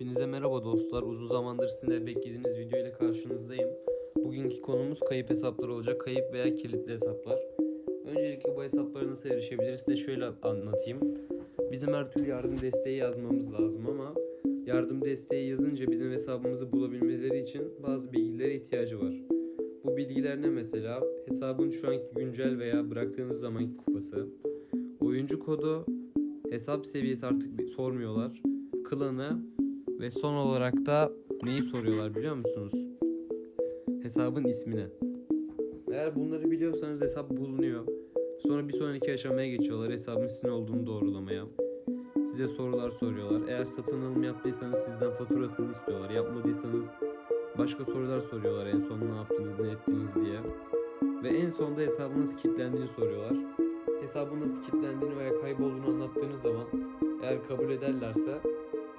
Hepinize merhaba dostlar. Uzun zamandır sizin beklediğiniz video ile karşınızdayım. Bugünkü konumuz kayıp hesaplar olacak. Kayıp veya kilitli hesaplar. Öncelikle bu hesaplara nasıl erişebiliriz size şöyle anlatayım. Bizim her türlü yardım desteği yazmamız lazım ama yardım desteği yazınca bizim hesabımızı bulabilmeleri için bazı bilgilere ihtiyacı var. Bu bilgiler ne mesela? Hesabın şu anki güncel veya bıraktığınız zamanki kupası, oyuncu kodu, hesap seviyesi artık sormuyorlar, klanı ve son olarak da neyi soruyorlar biliyor musunuz? Hesabın ismini. Eğer bunları biliyorsanız hesap bulunuyor. Sonra bir sonraki aşamaya geçiyorlar hesabın sizin olduğunu doğrulamaya. Size sorular soruyorlar. Eğer satın alım yaptıysanız sizden faturasını istiyorlar. Yapmadıysanız başka sorular soruyorlar en son ne yaptınız ne ettiniz diye. Ve en sonda hesabın nasıl kilitlendiğini soruyorlar. Hesabın nasıl kilitlendiğini veya kaybolduğunu anlattığınız zaman eğer kabul ederlerse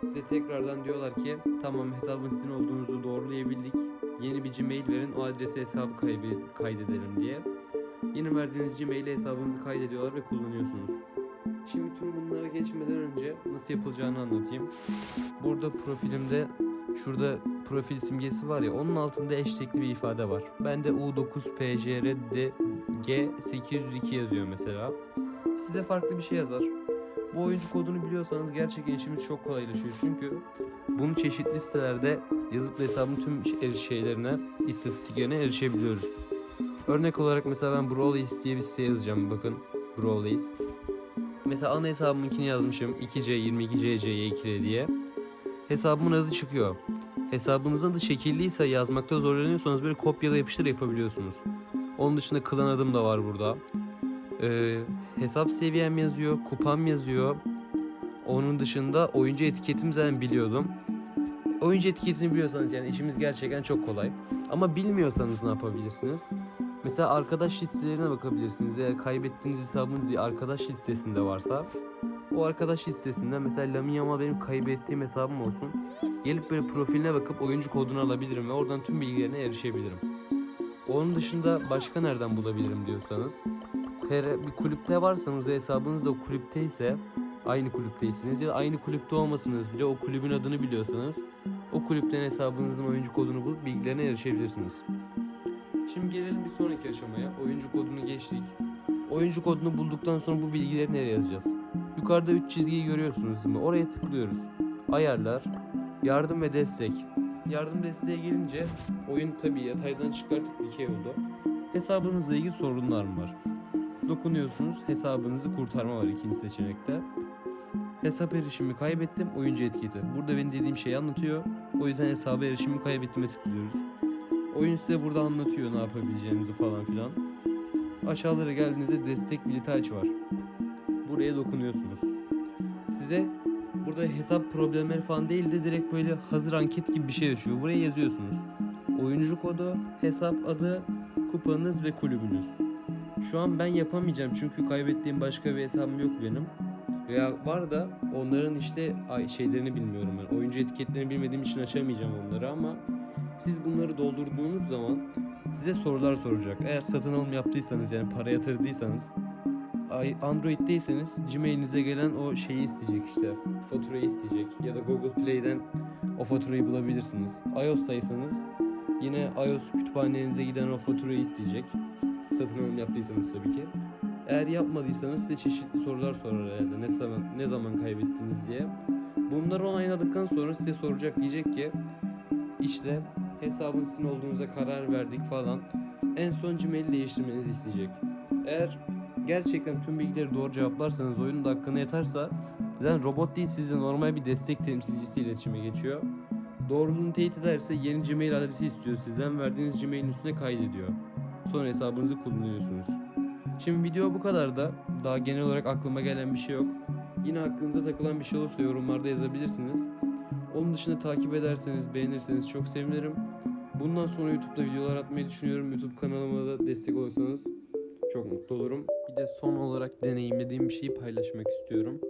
size tekrardan diyorlar ki tamam hesabın sizin olduğunuzu doğrulayabildik. Yeni bir Gmail verin o adrese hesabı kaydedelim diye. Yeni verdiğiniz Gmail'e hesabınızı kaydediyorlar ve kullanıyorsunuz. Şimdi tüm bunlara geçmeden önce nasıl yapılacağını anlatayım. Burada profilimde şurada profil simgesi var ya onun altında eşlikli bir ifade var. Bende U9PJRDG802 yazıyor mesela. Sizde farklı bir şey yazar. Bu oyuncu kodunu biliyorsanız gerçekten işimiz çok kolaylaşıyor. Çünkü bunu çeşitli sitelerde yazıp da hesabın tüm eri- şeylerine, istatistiklerine erişebiliyoruz. Örnek olarak mesela ben Brawlace diye bir site yazacağım bakın. Brawlace. Mesela ana hesabımınkini yazmışım 2C22CCY2 diye. Hesabımın adı çıkıyor. Hesabınızın adı şekilliyse yazmakta zorlanıyorsanız böyle kopyala yapıştır yapabiliyorsunuz. Onun dışında klan adım da var burada. Ee, hesap seviyem yazıyor, kupam yazıyor. Onun dışında oyuncu etiketim zaten biliyordum. Oyuncu etiketini biliyorsanız yani işimiz gerçekten çok kolay. Ama bilmiyorsanız ne yapabilirsiniz? Mesela arkadaş listelerine bakabilirsiniz. Eğer kaybettiğiniz hesabınız bir arkadaş listesinde varsa o arkadaş listesinden mesela Lamiyama benim kaybettiğim hesabım olsun. Gelip böyle profiline bakıp oyuncu kodunu alabilirim ve oradan tüm bilgilerine erişebilirim. Onun dışında başka nereden bulabilirim diyorsanız her bir kulüpte varsanız ve hesabınız da o kulüpteyse aynı kulüpteyseniz ya da aynı kulüpte olmasanız bile o kulübün adını biliyorsanız o kulüpten hesabınızın oyuncu kodunu bulup bilgilerine erişebilirsiniz. Şimdi gelelim bir sonraki aşamaya. Oyuncu kodunu geçtik. Oyuncu kodunu bulduktan sonra bu bilgileri nereye yazacağız? Yukarıda 3 çizgiyi görüyorsunuz değil mi? Oraya tıklıyoruz. Ayarlar, yardım ve destek. Yardım desteğe gelince oyun tabii yataydan çıkartıp dikey oldu. Hesabınızla ilgili sorunlar mı var? Dokunuyorsunuz hesabınızı kurtarma var ikinci seçenekte. Hesap erişimi kaybettim oyuncu etiketi. Burada benim dediğim şeyi anlatıyor. O yüzden hesaba erişimi kaybettiğime tıklıyoruz. Oyun size burada anlatıyor ne yapabileceğinizi falan filan. Aşağılara geldiğinizde destek bileti aç var. Buraya dokunuyorsunuz. Size burada hesap problemleri falan değil de direkt böyle hazır anket gibi bir şey düşüyor. Buraya yazıyorsunuz. Oyuncu kodu, hesap adı, kupanız ve kulübünüz. Şu an ben yapamayacağım çünkü kaybettiğim başka bir hesabım yok benim. Veya var da onların işte şeylerini bilmiyorum ben. Oyuncu etiketlerini bilmediğim için açamayacağım onları ama siz bunları doldurduğunuz zaman size sorular soracak. Eğer satın alım yaptıysanız yani para yatırdıysanız Android'deyseniz Gmail'inize gelen o şeyi isteyecek işte. Faturayı isteyecek ya da Google Play'den o faturayı bulabilirsiniz. iOS'taysanız yine iOS kütüphanenize giden o faturayı isteyecek. Satın alım yaptıysanız tabii ki. Eğer yapmadıysanız size çeşitli sorular sorar herhalde. Ne zaman ne zaman kaybettiniz diye. Bunları onayladıktan sonra size soracak diyecek ki işte hesabın sizin olduğunuza karar verdik falan. En son Gmail'i değiştirmenizi isteyecek. Eğer gerçekten tüm bilgileri doğru cevaplarsanız oyunun da hakkına yatarsa zaten robot değil sizle normal bir destek temsilcisi iletişime geçiyor. Doğruluğunu teyit ederse yeni Gmail adresi istiyor sizden verdiğiniz Gmail'in üstüne kaydediyor. Sonra hesabınızı kullanıyorsunuz. Şimdi video bu kadar da daha genel olarak aklıma gelen bir şey yok. Yine aklınıza takılan bir şey olursa yorumlarda yazabilirsiniz. Onun dışında takip ederseniz, beğenirseniz çok sevinirim. Bundan sonra YouTube'da videolar atmayı düşünüyorum. YouTube kanalıma da destek olursanız çok mutlu olurum. Bir de son olarak deneyimlediğim bir şeyi paylaşmak istiyorum.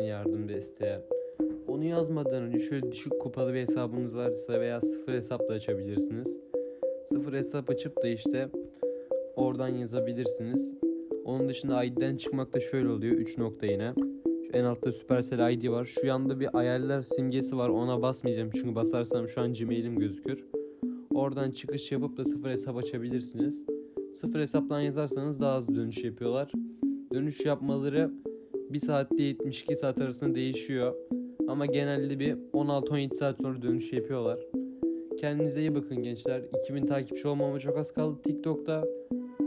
Yardım desteğe. Onu yazmadan önce şöyle düşük kupalı bir hesabınız varsa veya sıfır hesapla açabilirsiniz. Sıfır hesap açıp da işte oradan yazabilirsiniz. Onun dışında ID'den çıkmak da şöyle oluyor. 3 nokta yine. Şu en altta Supercell ID var. Şu yanda bir ayarlar simgesi var. Ona basmayacağım çünkü basarsam şu an Gmail'im gözükür. Oradan çıkış yapıp da sıfır hesap açabilirsiniz. Sıfır hesaptan yazarsanız daha hızlı dönüş yapıyorlar. Dönüş yapmaları 1 saatte 72 saat arasında değişiyor. Ama genelde bir 16-17 saat sonra dönüş yapıyorlar. Kendinize iyi bakın gençler. 2000 takipçi olmama çok az kaldı TikTok'ta.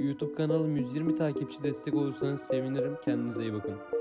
YouTube kanalım 120 takipçi destek olursanız sevinirim. Kendinize iyi bakın.